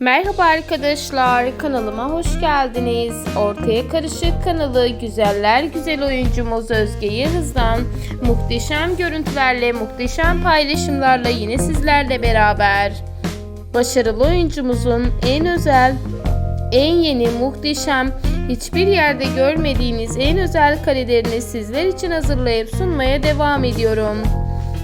Merhaba arkadaşlar, kanalıma hoş geldiniz. Ortaya Karışık kanalı güzeller güzel oyuncumuz Özge Yıldız'dan muhteşem görüntülerle, muhteşem paylaşımlarla yine sizlerle beraber. Başarılı oyuncumuzun en özel, en yeni, muhteşem, hiçbir yerde görmediğiniz en özel karelerini sizler için hazırlayıp sunmaya devam ediyorum.